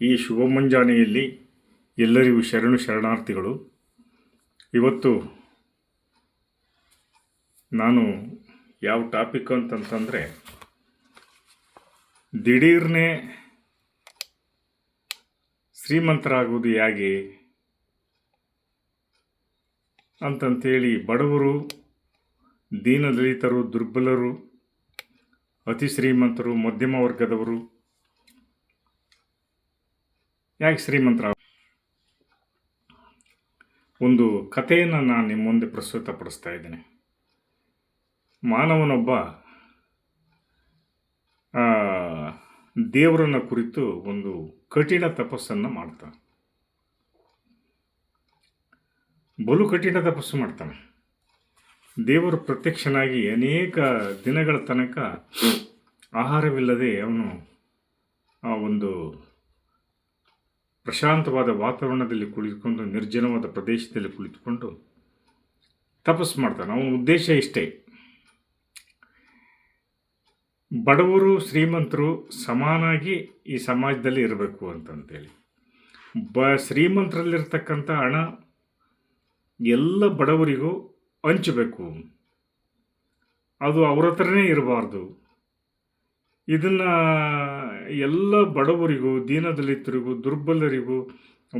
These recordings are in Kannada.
ಈ ಶುಭ ಮುಂಜಾನೆಯಲ್ಲಿ ಎಲ್ಲರಿಗೂ ಶರಣು ಶರಣಾರ್ಥಿಗಳು. ಇವತ್ತು ನಾನು ಯಾವ ಟಾಪಿಕ್ ಅಂತಂತಂದರೆ ದಿಢೀರ್ನೆ ಶ್ರೀಮಂತರಾಗುವುದು ಹೇಗೆ ಅಂತಂಥೇಳಿ ಬಡವರು, ದೀನದಲಿತರು, ದುರ್ಬಲರು ಅತಿ ಶ್ರೀಮಂತರು ಮಧ್ಯಮ ವರ್ಗದವರು ಯಾಕೆ ಶ್ರೀಮಂತರ ಒಂದು ಕಥೆಯನ್ನು ನಾನು ನಿಮ್ಮ ಮುಂದೆ ಪ್ರಸ್ತುತಪಡಿಸ್ತಾ ಇದ್ದೇನೆ. ಮಾನವನೊಬ್ಬ ದೇವರನ್ನ ಕುರಿತು ಒಂದು ಕಠಿಣ ತಪಸ್ಸನ್ನು ಮಾಡ್ತಾನೆ. ಬಲು ಕಠಿಣ ತಪಸ್ಸು ಮಾಡ್ತಾನೆ. ದೇವರು ಪ್ರತ್ಯಕ್ಷನಾಗಿ ಅನೇಕ ದಿನಗಳ ತನಕ ಆಹಾರವಿಲ್ಲದೆ ಅವನು ಆ ಒಂದು ಪ್ರಶಾಂತವಾದ ವಾತಾವರಣದಲ್ಲಿ ಕುಳಿತುಕೊಂಡು, ನಿರ್ಜನವಾದ ಪ್ರದೇಶದಲ್ಲಿ ಕುಳಿತುಕೊಂಡು ತಪಸ್ಸು ಮಾಡ್ತಾನೆ. ಅವನ ಉದ್ದೇಶ ಇಷ್ಟೇ. ಬಡವರು, ಶ್ರೀಮಂತರು ಸಮಾನಾಗಿ ಈ ಸಮಾಜದಲ್ಲಿ ಇರಬೇಕು ಅಂತಂತೇಳಿ. ಬ, ಶ್ರೀಮಂತರಲ್ಲಿರ್ತಕ್ಕಂಥ ಹಣ ಎಲ್ಲ ಬಡವರಿಗೂ ಹಂಚಬೇಕು. ಅದು ಅವ್ರ ಹತ್ರನೇ ಇರಬಾರ್ದು. ಇದನ್ನು ಎಲ್ಲ ಬಡವರಿಗೂ, ದೀನದಲಿತರಿಗೂ, ದುರ್ಬಲರಿಗೂ,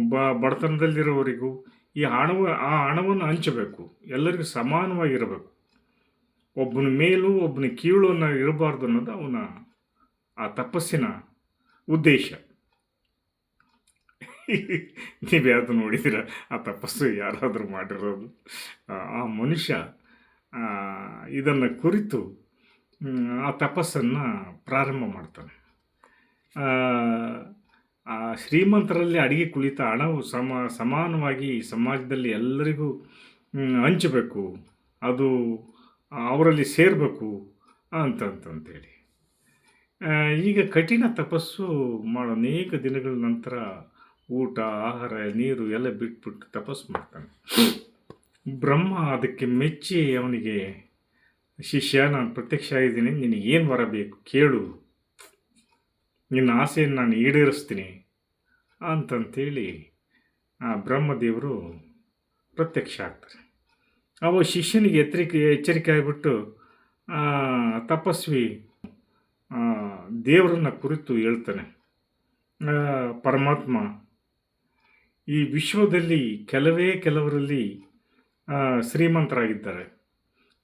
ಬ, ಬಡತನದಲ್ಲಿರೋವರಿಗೂ ಈ ಹಣವ, ಆ ಹಣವನ್ನು ಹಂಚಬೇಕು. ಎಲ್ಲರಿಗೂ ಸಮಾನವಾಗಿರಬೇಕು. ಒಬ್ಬನ ಮೇಲೂ ಒಬ್ಬನ ಕೀಳು ಅನ್ನೋ ಇರಬಾರ್ದು ಅನ್ನೋದು ಅವನ ಆ ತಪಸ್ಸಿನ ಉದ್ದೇಶ. ನೀವು ಯಾವುದು ನೋಡಿದ್ದೀರ ಆ ತಪಸ್ಸು ಯಾರಾದರೂ ಮಾಡಿರೋದು. ಆ- ಮನುಷ್ಯ ಇದನ್ನು ಕುರಿತು ಆ ತಪಸ್ಸನ್ನು ಪ್ರಾರಂಭ ಮಾಡ್ತಾನೆ. ಶ್ರೀಮಂತರಲ್ಲಿ ಅಡಿಗೆ ಕುಳಿತ ಹಣವು ಸಮ, ಸಮಾನವಾಗಿ ಸಮಾಜದಲ್ಲಿ ಎಲ್ಲರಿಗೂ ಹಂಚಬೇಕು, ಅದು ಅವರಲ್ಲಿ ಸೇರಬೇಕು ಅಂತಂತಂತೇಳಿ ಈಗ ಕಠಿಣ ತಪಸ್ಸು ಮಾಡೋ ಅನೇಕ ದಿನಗಳ ನಂತರ ಊಟ, ಆಹಾರ, ನೀರು ಎಲ್ಲ ಬಿಟ್ಬಿಟ್ಟು ತಪಸ್ಸು ಮಾಡ್ತಾನೆ. ಬ್ರಹ್ಮ ಅದಕ್ಕೆ ಮೆಚ್ಚಿ ಅವನಿಗೆ ಶಿಷ್ಯ, ನಾನು ಪ್ರತ್ಯಕ್ಷ ಆಗಿದ್ದೀನಿ ಏನು ಬರಬೇಕು ಕೇಳು. ನಿನ್ನ ಆಸೆಯನ್ನು ನಾನು ಈಡೇರಿಸ್ತೀನಿ ಅಂತಂತೇಳಿ ಆ ಬ್ರಹ್ಮದೇವರು ಪ್ರತ್ಯಕ್ಷ ಆಗ್ತಾರೆ. ಅವ ಶಿಷ್ಯನಿಗೆ ಎಚ್ಚರಿಕೆ ಎಚ್ಚರಿಕೆ ಆಗಿಬಿಟ್ಟು ತಪಸ್ವಿ ದೇವರನ್ನ ಕುರಿತು ಹೇಳ್ತಾನೆ. ಪರಮಾತ್ಮ, ಈ ವಿಶ್ವದಲ್ಲಿ ಕೆಲವೇ ಕೆಲವರಲ್ಲಿ ಶ್ರೀಮಂತರಾಗಿದ್ದಾರೆ.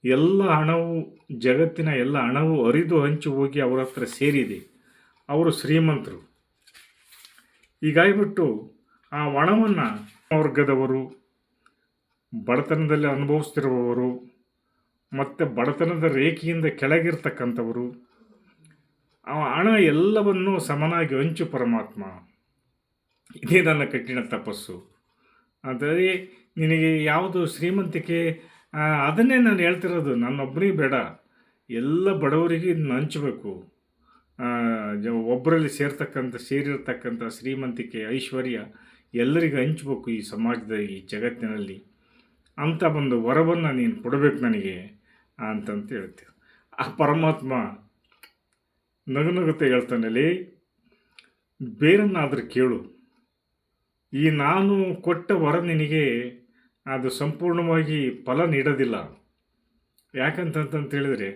ಎಲ್ಲ ಹಣವು, ಜಗತ್ತಿನ ಎಲ್ಲ ಹಣವು ಹರಿದು ಹಂಚಿ ಹೋಗಿ ಅವರ ಹತ್ರ ಸೇರಿದೆ. ಅವರು ಶ್ರೀಮಂತರು. ಹೀಗಾಗಿಬಿಟ್ಟು ಆ ಹಣವನ್ನು ವರ್ಗದವರು, ಬಡತನದಲ್ಲಿ ಅನುಭವಿಸ್ತಿರುವವರು, ಮತ್ತು ಬಡತನದ ರೇಖೆಯಿಂದ ಕೆಳಗಿರ್ತಕ್ಕಂಥವರು, ಆ ಹಣ ಎಲ್ಲವನ್ನೂ ಸಮನಾಗಿ ಹಂಚು ಪರಮಾತ್ಮ. ಇದೇ ನನ್ನ ಕಠಿಣ ತಪಸ್ಸು. ಆದರೆ ನಿನಗೆ ಯಾವುದು ಶ್ರೀಮಂತಿಕೆ ಅದನ್ನೇ ನಾನು ಹೇಳ್ತಿರೋದು ನನ್ನೊಬ್ಬನಿಗೆ ಬೇಡ. ಎಲ್ಲ ಬಡವರಿಗೆ ಇದನ್ನ ಹಂಚಬೇಕು. ಒಬ್ಬರಲ್ಲಿ ಸೇರ್ತಕ್ಕಂಥ, ಸೇರಿರ್ತಕ್ಕಂಥ ಶ್ರೀಮಂತಿಕೆ, ಐಶ್ವರ್ಯ, ಎಲ್ಲರಿಗೂ ಹಂಚಬೇಕು ಈ ಸಮಾಜದ, ಈ ಜಗತ್ತಿನಲ್ಲಿ. ಅಂತ ಒಂದು ವರವನ್ನು ನೀನು ಕೊಡಬೇಕು ನನಗೆ ಅಂತಂತ ಹೇಳ್ತೀವಿ ಆ ಪರಮಾತ್ಮ ನಗು ಹೇಳ್ತಾನೆ ಹೇಳ್ತಾನಲ್ಲಿ ಬೇರನ್ನಾದರೂ ಕೇಳು. ಈ ನಾನು ಕೊಟ್ಟ ವರ ನಿನಗೆ ಅದು ಸಂಪೂರ್ಣವಾಗಿ ಫಲ ನೀಡೋದಿಲ್ಲ. ಯಾಕಂತಂತಂತೇಳಿದರೆ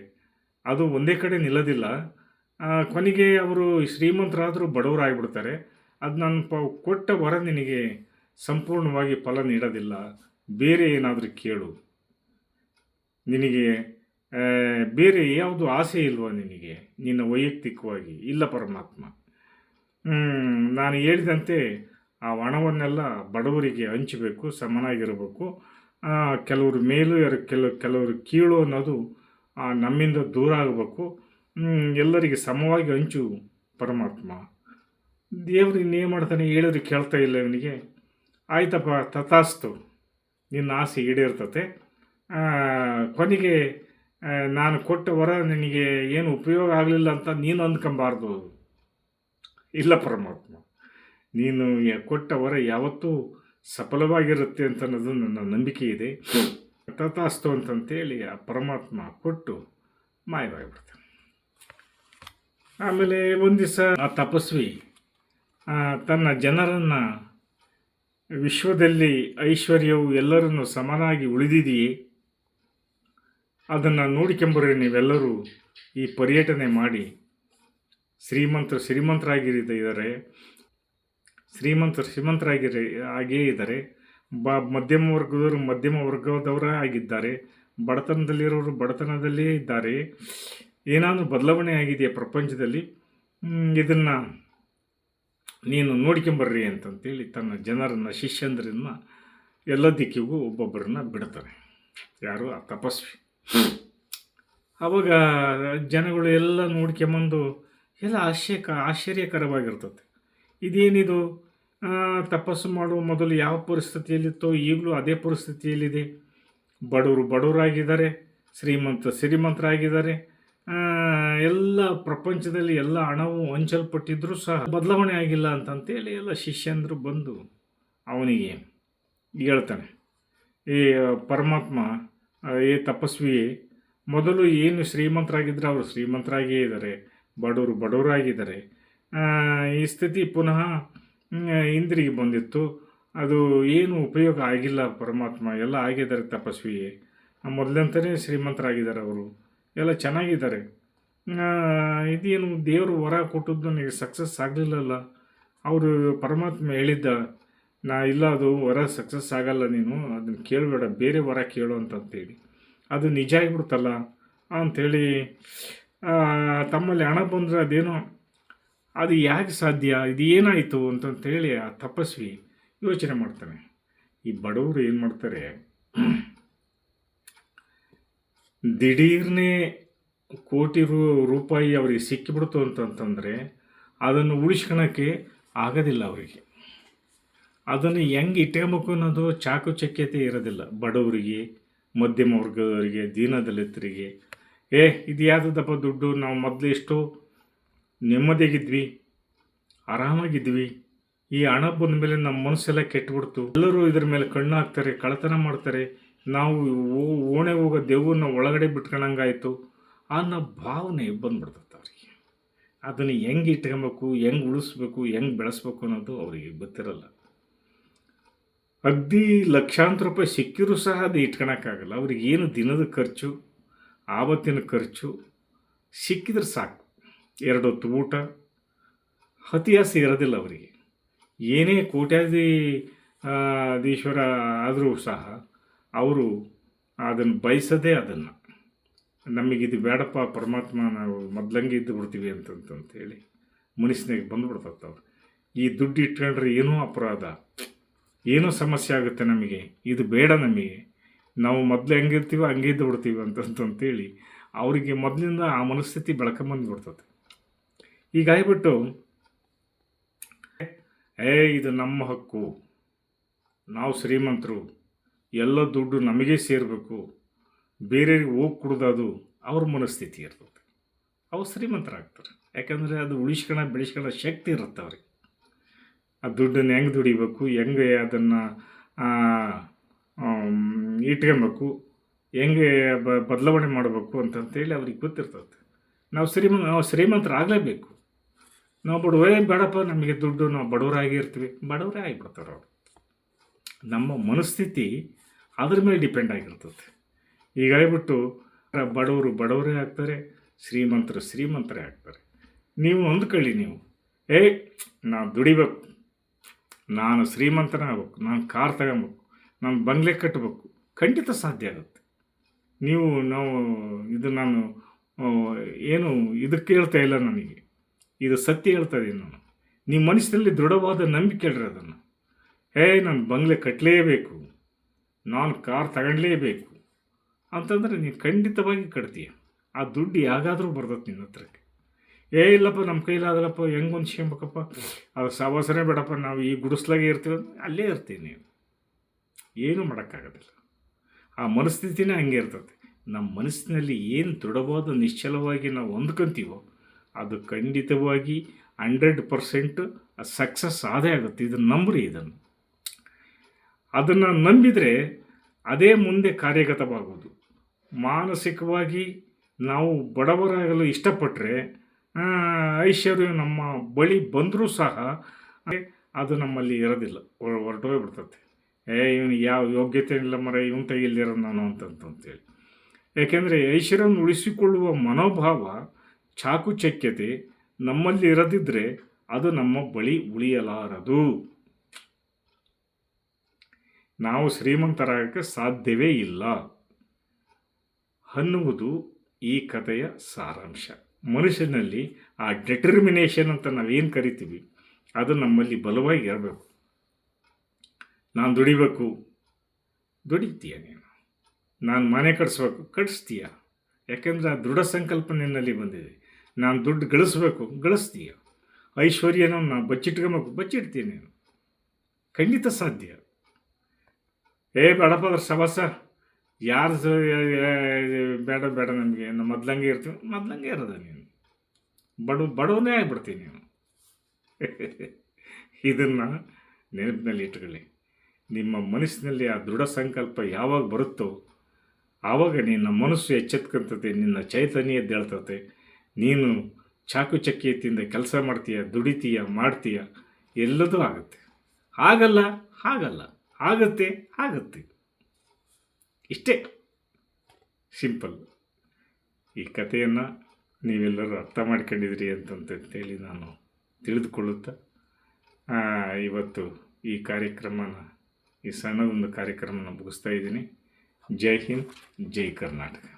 ಅದು ಒಂದೇ ಕಡೆ ನಿಲ್ಲೋದಿಲ್ಲ. ಕೊನೆಗೆ ಅವರು ಶ್ರೀಮಂತರಾದರೂ ಬಡವರಾಗಿಬಿಡ್ತಾರೆ. ಅದು ನಾನು ಪ, ಕೊಟ್ಟ ವರ ನಿನಗೆ ಸಂಪೂರ್ಣವಾಗಿ ಫಲ ನೀಡೋದಿಲ್ಲ. ಬೇರೆ ಏನಾದರೂ ಕೇಳು. ನಿನಗೆ ಬೇರೆ ಯಾವುದು ಆಸೆ ಇಲ್ವಾ ನಿನಗೆ? ನಿನ್ನ ವೈಯಕ್ತಿಕವಾಗಿ. ಇಲ್ಲ ಪರಮಾತ್ಮ. ನಾನು ಹೇಳಿದಂತೆ ಆ ಹಣವನ್ನೆಲ್ಲ ಬಡವರಿಗೆ ಹಂಚಬೇಕು, ಸಮನಾಗಿರಬೇಕು. ಕೆಲವರು ಮೇಲು ಕೆಲವು ಕೆಲವರು ಕೀಳು ಅನ್ನೋದು ನಮ್ಮಿಂದ ದೂರ ಆಗಬೇಕು. ಎಲ್ಲರಿಗೆ ಸಮವಾಗಿ ಹಂಚು ಪರಮಾತ್ಮ. ದೇವರು ಇನ್ನೇನು ಮಾಡ್ತಾನೆ ಹೇಳಿದ್ರೆ ಕೇಳ್ತಾ ಇಲ್ಲ ಇವನಿಗೆ. ಆಯ್ತಪ್ಪ, ತಥಾಸ್ತು. ನಿನ್ನ ಆಸೆ ಈಡೇರ್ತತೆ. ಕೊನೆಗೆ ನಾನು ಕೊಟ್ಟ ವರ ನಿನಗೆ ಏನು ಉಪಯೋಗ ಆಗಲಿಲ್ಲ ಅಂತ ನೀನು ಅಂದ್ಕೊಂಬಾರ್ದು. ಇಲ್ಲ ಪರಮಾತ್ಮ. ನೀನು ಕೊಟ್ಟ ವರ ಯಾವತ್ತೂ ಸಫಲವಾಗಿರುತ್ತೆ ಅಂತ ಅನ್ನೋದು ನನ್ನ ನಂಬಿಕೆ ಇದೆ. ತಥಾಸ್ತು ಅಂತಂತೇಳಿ ಆ ಪರಮಾತ್ಮ ಕೊಟ್ಟು ಮಾಯವಾಗಿಬಿಡ್ತಾನೆ. ಆಮೇಲೆ ಒಂದು ದಿವಸ ಆ ತಪಸ್ವಿ ತನ್ನ ಜನರನ್ನು ವಿಶ್ವದಲ್ಲಿ ಐಶ್ವರ್ಯವು ಎಲ್ಲರನ್ನು ಸಮನಾಗಿ ಉಳಿದಿದೆಯೇ? ಅದನ್ನು ನೋಡಿಕೊಂಬರ್ರಿ ನೀವೆಲ್ಲರೂ ಈ ಪರ್ಯಟನೆ ಮಾಡಿ ಶ್ರೀಮಂತರು ಶ್ರೀಮಂತರಾಗಿದ್ದಾರೆ ಶ್ರೀಮಂತರು, ಶ್ರೀಮಂತರಾಗಿರೇ ಆಗೇ ಇದ್ದಾರೆ. ಬ, ಮಧ್ಯಮ ವರ್ಗದವರು ಮಧ್ಯಮ ವರ್ಗದವರೇ ಆಗಿದ್ದಾರೆ. ಬಡತನದಲ್ಲಿರೋರು ಬಡತನದಲ್ಲೇ ಇದ್ದಾರೆ. ಏನಾದರೂ ಬದಲಾವಣೆ ಆಗಿದೆಯಾ ಪ್ರಪಂಚದಲ್ಲಿ? ಇದನ್ನು ನೀನು ನೋಡ್ಕೊಂಬರ್ರಿ ಅಂತಂತೇಳಿ ತನ್ನ ಜನರನ್ನು, ಶಿಷ್ಯಂದ್ರನ್ನ ಎಲ್ಲ ದಿಕ್ಕಿಗೂ ಒಬ್ಬೊಬ್ಬರನ್ನ ಬಿಡ್ತಾರೆ. ಯಾರು? ಆ ತಪಸ್ವಿ. ಅವಾಗ ಜನಗಳು ಎಲ್ಲ ನೋಡ್ಕೊಂಬಂದು ಎಲ್ಲ ಆಶ್ಚರ್ಯ ಆಶ್ಚರ್ಯಕರವಾಗಿರ್ತದೆ. ಇದೇನಿದು? ತಪಸ್ಸು ಮಾಡುವ ಮೊದಲು ಯಾವ ಪರಿಸ್ಥಿತಿಯಲ್ಲಿತ್ತೋ ಈಗಲೂ ಅದೇ ಪರಿಸ್ಥಿತಿಯಲ್ಲಿದೆ. ಬಡವರು ಬಡವರಾಗಿದ್ದಾರೆ, ಶ್ರೀಮಂತ ಶ್ರೀಮಂತರಾಗಿದ್ದಾರೆ. ಎಲ್ಲ ಪ್ರಪಂಚದಲ್ಲಿ ಎಲ್ಲ ಹಣವು ಹಂಚಲ್ಪಟ್ಟಿದ್ರೂ ಸಹ ಬದಲಾವಣೆ ಆಗಿಲ್ಲ ಅಂತಂತೇಳಿ ಎಲ್ಲ ಶಿಷ್ಯಂದರು ಬಂದು ಅವನಿಗೆ ಹೇಳ್ತಾನೆ ಈ ಪರಮಾತ್ಮ, ಏ ತಪಸ್ವಿ ಮೊದಲು ಏನು ಶ್ರೀಮಂತರಾಗಿದ್ದರೆ ಅವರು ಶ್ರೀಮಂತರಾಗಿಯೇ ಇದ್ದಾರೆ, ಬಡವರು ಬಡವರಾಗಿದ್ದಾರೆ. ಈ ಸ್ಥಿತಿ ಪುನಃ ಇಂದ್ರಿಗೆ ಬಂದಿತ್ತು. ಅದು ಏನು ಉಪಯೋಗ ಆಗಿಲ್ಲ ಪರಮಾತ್ಮ. ಎಲ್ಲ ಆಗಿದ್ದಾರೆ ತಪಸ್ವಿಯೇ. ಮೊದಲಂತನೇ ಶ್ರೀಮಂತರಾಗಿದ್ದಾರೆ ಅವರು. ಎಲ್ಲ ಚೆನ್ನಾಗಿದ್ದಾರೆ. ಇದೇನು ದೇವರು ವರ ಕೊಟ್ಟದ್ದು ನನಗೆ ಸಕ್ಸಸ್ ಆಗಲಿಲ್ಲಲ್ಲ. ಅವರು ಪರಮಾತ್ಮ ಹೇಳಿದ್ದ, ನಾ ಇಲ್ಲ, ಅದು ವರ ಸಕ್ಸಸ್ ಆಗಲ್ಲ ನೀನು. ಅದನ್ನು ಕೇಳಬೇಡ. ಬೇರೆ ವರ ಕೇಳು ಅಂತಂತೇಳಿ. ಅದು ನಿಜ ಆಗಿಬಿಡ್ತಲ್ಲ ಅಂಥೇಳಿ ತಮ್ಮಲ್ಲಿ ಹಣ ಬಂದರೆ ಅದೇನೋ ಅದು ಯಾಕೆ ಸಾಧ್ಯ? ಇದು ಏನಾಯಿತು ಅಂತಂತೇಳಿ ಆ ತಪಸ್ವಿ ಯೋಚನೆ ಮಾಡ್ತಾನೆ. ಈ ಬಡವರು ಏನು ಮಾಡ್ತಾರೆ? ದಿಢೀರ್ನೇ ಕೋಟಿ ರೂಪಾಯಿ ಅವರಿಗೆ ಸಿಕ್ಕಿಬಿಡ್ತು ಅಂತಂತಂದರೆ ಅದನ್ನು ಉಳಿಸ್ಕೊಳಕ್ಕೆ ಆಗೋದಿಲ್ಲ ಅವರಿಗೆ. ಅದನ್ನು ಹೆಂಗೆ ಇಟ್ಕೊಬೇಕು ಅನ್ನೋದು ಚಾಕು ಚಕ್ಯತೆ ಇರೋದಿಲ್ಲ. ಬಡವರಿಗೆ ಮಧ್ಯಮ ವರ್ಗದವರಿಗೆ ದೀನದಲಿತರಿಗೆ. ಏ, ಇದು ಯಾವುದಪ್ಪ ದುಡ್ಡು? ನಾವು ಮೊದಲು ಎಷ್ಟು ನೆಮ್ಮದಿಯಾಗಿದ್ವಿ, ಆರಾಮಾಗಿದ್ವಿ. ಈ ಹಣ ಬಂದ ಮೇಲೆ ನಮ್ಮ ಮನಸ್ಸೆಲ್ಲ ಕೆಟ್ಟುಬಿಡ್ತು ಎಲ್ಲರೂ ಇದ್ರ ಮೇಲೆ ಕಣ್ಣು ಹಾಕ್ತಾರೆ ಕಳತನ ಮಾಡ್ತಾರೆ. ನಾವು ಓಣೆ ಹೋಗೋ ದೇವ್ರನ್ನ ಒಳಗಡೆ ಬಿಟ್ಕೊಳಂಗಾಯ್ತು ಅನ್ನೋ ಭಾವನೆ ಬಂದ್ಬಿಡ್ತದೆ ಅವರಿಗೆ. ಅದನ್ನು ಹೆಂಗೆ ಇಟ್ಕೊಬೇಕು, ಹೆಂಗೆ ಉಳಿಸ್ಬೇಕು, ಹೆಂಗೆ ಬೆಳೆಸ್ಬೇಕು ಅನ್ನೋದು ಅವರಿಗೆ ಗೊತ್ತಿರಲ್ಲ. ಅಗ್ದಿ ಲಕ್ಷಾಂತರ ರೂಪಾಯಿ ಸಿಕ್ಕಿರೂ ಸಹ ಅದು ಇಟ್ಕೊಳಕ್ಕಾಗಲ್ಲ. ಅವ್ರಿಗೆ ಏನು ದಿನದ ಖರ್ಚು, ಆವತ್ತಿನ ಖರ್ಚು, ಸಿಕ್ಕಿದ್ರೆ ಸಾಕು. ಎರಡು ಹೊತ್ತು ಊಟ. ಅತಿಯಾಸ ಇರೋದಿಲ್ಲ ಅವರಿಗೆ. ಏನೇ ಕೋಟ್ಯಾಧಿ ಅಧೀಶ್ವರ ಆದರೂ ಸಹ ಅವರು ಅದನ್ನು ಬಯಸದೇ ಅದನ್ನು. ನಮಗಿದು ಬೇಡಪ್ಪ, ಪರಮಾತ್ಮ ನಾವು ಮೊದ್ಲಂಗೆ ಇದ್ದು ಬಿಡ್ತೀವಿ ಅಂತಂತಂತೇಳಿ ಮನಸ್ಸಿನಾಗೆ ಬಂದುಬಿಡ್ತತ್ತ ಅವ್ರು. ಈ ದುಡ್ಡು ಇಟ್ಕೊಂಡ್ರೆ ಏನೂ ಅಪರಾಧ. ಏನೋ ಸಮಸ್ಯೆ ಆಗುತ್ತೆ ನಮಗೆ. ಇದು ಬೇಡ ನಮಗೆ. ನಾವು ಮೊದಲು ಹೆಂಗಿರ್ತೀವೋ ಹಂಗೆ ಇದ್ದು ಬಿಡ್ತೀವಿ ಅಂತಂತಂತೇಳಿ ಅವರಿಗೆ ಮೊದಲಿಂದ ಆ ಮನಸ್ಥಿತಿ ಬೆಳ್ಕೊಂಬಂದ್ಬಿಡ್ತದೆ ಹೀಗಾಗ್ಬಿಟ್ಟು, ಏ, ಇದು ನಮ್ಮ ಹಕ್ಕು. ನಾವು ಶ್ರೀಮಂತರು, ಎಲ್ಲ ದುಡ್ಡು ನಮಗೆ ಸೇರಬೇಕು. ಬೇರೆಯವ್ರಿಗೆ ಹೋಗಿ ಕುಡ್ದದು ಅವ್ರ ಮನಸ್ಥಿತಿ ಇರ್ತದೆ. ಅವ್ರು ಶ್ರೀಮಂತರಾಗ್ತಾರೆ. ಯಾಕಂದರೆ ಅದು ಉಳಿಸ್ಕೊಳ ಬೆಳೆಸ್ಕೊಳ್ಳೋ ಶಕ್ತಿ ಇರುತ್ತೆ ಅವ್ರಿಗೆ. ಆ ದುಡ್ಡನ್ನು ಹೆಂಗೆ ದುಡಿಬೇಕು, ಹೆಂಗೆ ಅದನ್ನು ಇಟ್ಕೊಬೇಕು, ಹೆಂಗೆ ಬದಲಾವಣೆ ಮಾಡಬೇಕು ಅಂತಂತೇಳಿ ಅವ್ರಿಗೆ ಗೊತ್ತಿರ್ತದೆ. ನಾವು ಶ್ರೀಮಂತ ನಾವು ಶ್ರೀಮಂತರಾಗಲೇಬೇಕು. ನಾವು ಬಡವೇ ಬೇಡಪ್ಪ, ನಮಗೆ ದುಡ್ಡು, ನಾವು ಬಡವರಾಗಿ ಇರ್ತೀವಿ. ಬಡವರೇ ಆಗಿಬಿಡ್ತಾರೆ ಅವರು. ನಮ್ಮ ಮನಸ್ಥಿತಿ ಅದ್ರ ಮೇಲೆ ಡಿಪೆಂಡ್ ಆಗಿರ್ತದೆ. ಹೀಗಾಗಿಬಿಟ್ಟು ಬಡವರು ಬಡವರೇ ಆಗ್ತಾರೆ, ಶ್ರೀಮಂತರು ಶ್ರೀಮಂತರೇ ಆಗ್ತಾರೆ. ನೀವು ಹೊಂದ್ಕೊಳ್ಳಿ ನೀವು. ಏ ನಾವು ದುಡಿಬೇಕು. ನಾನು ಶ್ರೀಮಂತನ ಆಗ್ಬೇಕು ನಾನು ಕಾರ್ ತಗೊಬೇಕು. ನಾನು ಬಂಗ್ಲೆ ಕಟ್ಟಬೇಕು ಖಂಡಿತ ಸಾಧ್ಯ ಆಗುತ್ತೆ. ನೀವು, ನಾವು, ಇದು ನಾನು ಏನು, ಇದಕ್ಕೆ ಹೇಳ್ತಾ ಇಲ್ಲ ನನಗೆ. ಇದು ಸತ್ಯ ಹೇಳ್ತಾ ನಾನು. ನಿಮ್ಮ ಮನಸ್ಸಿನಲ್ಲಿ ದೃಢವಾದ ನಂಬಿಕೆ ಹೇಳ್ರಿ ಅದನ್ನು. ಏ ನಾನು ಬಂಗ್ಲೆ ಕಟ್ಟಲೇಬೇಕು ನಾನು ಕಾರ್ ತಗೊಂಡ್ಲೇಬೇಕು. ಅಂತಂದರೆ ನೀನು ಖಂಡಿತವಾಗಿ ಕಟ್ತೀಯ. ಆ ದುಡ್ಡು ಯಾಗಾದರೂ ಬರ್ತದೆ ನಿನ್ನ ಹತ್ರಕ್ಕೆ. ಏ, ಇಲ್ಲಪ್ಪ ನಮ್ಮ ಕೈಲಾಗಲ್ಲಪ್ಪ ಹೆಂಗೆ ಶೇಂಬಕಪ್ಪ ಅದು ಸವಾಸನೆ ಬೇಡಪ್ಪ, ನಾವು ಈ ಗುಡಿಸ್ಲಾಗೆ ಇರ್ತೀವಿ ಅಲ್ಲೇ ಇರ್ತೀವಿ ನೀವು. ಏನೂ ಮಾಡೋಕ್ಕಾಗೋದಿಲ್ಲ. ಆ ಮನಸ್ಥಿತಿನೇ ಹಂಗೆ ಇರ್ತದೆ. ನಮ್ಮ ಮನಸ್ಸಿನಲ್ಲಿ ಏನು ದೃಢವಾದ ನಿಶ್ಚಲವಾಗಿ ನಾವು ಹೊಂದ್ಕೊಂತೀವೋ ಅದು ಖಂಡಿತವಾಗಿ ಹಂಡ್ರೆಡ್ ಪರ್ಸೆಂಟ್ ಸಕ್ಸಸ್ ಆದೇ ಆಗುತ್ತೆ. ಇದನ್ನು ನಂಬ್ರಿ ಇದನ್ನು. ಅದನ್ನು ನಂಬಿದರೆ ಅದೇ ಮುಂದೆ ಕಾರ್ಯಗತವಾಗುವುದು ಮಾನಸಿಕವಾಗಿ ನಾವು ಬಡವರಾಗಲು ಇಷ್ಟಪಟ್ಟರೆ ಐಶ್ವರ್ಯ ನಮ್ಮ ಬಳಿ ಬಂದರೂ ಸಹ ಅದು ನಮ್ಮಲ್ಲಿ ಇರೋದಿಲ್ಲ. ಹೊರಟೋಗಿ ಬಿಡ್ತತೆ. ಏ, ಇವನು ಯಾವ ಯೋಗ್ಯತೆ ಇಲ್ಲ ಮರ, ಇವನ್ ತೆಗಿಲ್ದಿರೋ ನಾನು ಅಂತಂತೇಳಿ ಯಾಕೆಂದರೆ ಐಶ್ವರ್ಯವನ್ನು ಉಳಿಸಿಕೊಳ್ಳುವ ಮನೋಭಾವ ಚಾಕುಚಕ್ಯತೆ ನಮ್ಮಲ್ಲಿ ಇರದಿದ್ದರೆ ಅದು ನಮ್ಮ ಬಳಿ ಉಳಿಯಲಾರದು. ನಾವು ಶ್ರೀಮಂತರಾಗಕ್ಕೆ ಸಾಧ್ಯವೇ ಇಲ್ಲ. ಅನ್ನುವುದು ಈ ಕಥೆಯ ಸಾರಾಂಶ. ಮನುಷ್ಯನಲ್ಲಿ ಆ ಡೆಟರ್ಮಿನೇಷನ್ ಅಂತ ನಾವೇನು ಕರಿತೀವಿ, ಅದು ನಮ್ಮಲ್ಲಿ ಬಲವಾಗಿ ಇರಬೇಕು. ನಾನು ದುಡಿಬೇಕು. ದುಡಿತೀಯ ನೀನು. ನಾನು ಮನೆ ಕಟ್ಸ್ಬೇಕು. ಕಟ್ಸ್ತೀಯ. ಯಾಕೆಂದರೆ ಆ ದೃಢ ಸಂಕಲ್ಪ ನಿನ್ನಲ್ಲಿ ಬಂದಿದೆ. ನಾನು ದುಡ್ಡು ಗಳಿಸ್ಬೇಕು. ಗಳಿಸ್ತೀಯ? ಐಶ್ವರ್ಯನ ನಾನು ಬಚ್ಚಿಟ್ಕೊಬೇಕು. ಬಚ್ಚಿಡ್ತೀನಿ ನಾನು. ಖಂಡಿತ ಸಾಧ್ಯ. ಏ, ಬೇಡಪ್ಪ ಅದ್ರ ಸವಾಸ ಯಾರು ಬೇಡ ಬೇಡ ನಮಗೆ. ನಮ್ಮ ಮೊದ್ಲಂಗೆ ಇರ್ತೀವಿ. ಮೊದ್ಲಂಗೆ ಇರೋದ ನೀನು. ಬಡ, ಬಡವನೇ ಆಗ್ಬಿಡ್ತೀನಿ ನೀನು. ಇದನ್ನು ನೆನಪಿನಲ್ಲಿ ಇಟ್ಕೊಳ್ಳಿ. ನಿಮ್ಮ ಮನಸ್ಸಿನಲ್ಲಿ ಆ ದೃಢ ಸಂಕಲ್ಪ ಯಾವಾಗ ಬರುತ್ತೋ, ಆವಾಗ ನಿನ್ನ ಮನಸ್ಸು ಎಚ್ಚೆತ್ಕೊಂತತೆ, ನಿನ್ನ ಚೈತನ್ಯ ಎದ್ದೇಳ್ತತೆ. ನೀನು ಚಾಕು ಚಕ್ಕಿಯತ್ತಿಂದ ಕೆಲಸ ಮಾಡ್ತೀಯ, ದುಡಿತೀಯ, ಮಾಡ್ತೀಯ, ಎಲ್ಲದೂ ಆಗುತ್ತೆ. ಆಗಲ್ಲ ಹಾಗಲ್ಲ ಆಗತ್ತೆ, ಆಗುತ್ತೆ. ಇಷ್ಟೇ. ಸಿಂಪಲ್ ಈ ಕಥೆಯನ್ನು ನೀವೆಲ್ಲರೂ ಅರ್ಥ ಮಾಡ್ಕೊಂಡಿದ್ರಿ ಅಂತಂತೇಳಿ ನಾನು ತಿಳಿದುಕೊಳ್ಳುತ್ತಾ ಇವತ್ತು ಈ ಕಾರ್ಯಕ್ರಮನ, ಈ ಸಣ್ಣದೊಂದು ಕಾರ್ಯಕ್ರಮನ ಮುಗಿಸ್ತಾ ಇದ್ದೀನಿ. ಜೈ ಹಿಂದ್, ಜೈ ಕರ್ನಾಟಕ.